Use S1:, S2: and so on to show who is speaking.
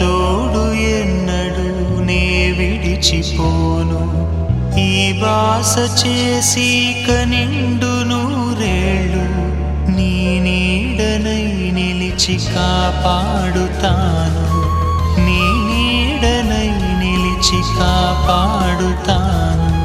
S1: తోడు ఎన్నడు నే విడిచిపోను. ఈ బాస చేసి కనిండు నూరేళ్ళు నిలిచి కాపాడుతాను. నీ నీడనై నిలిచి కాపాడుతాను.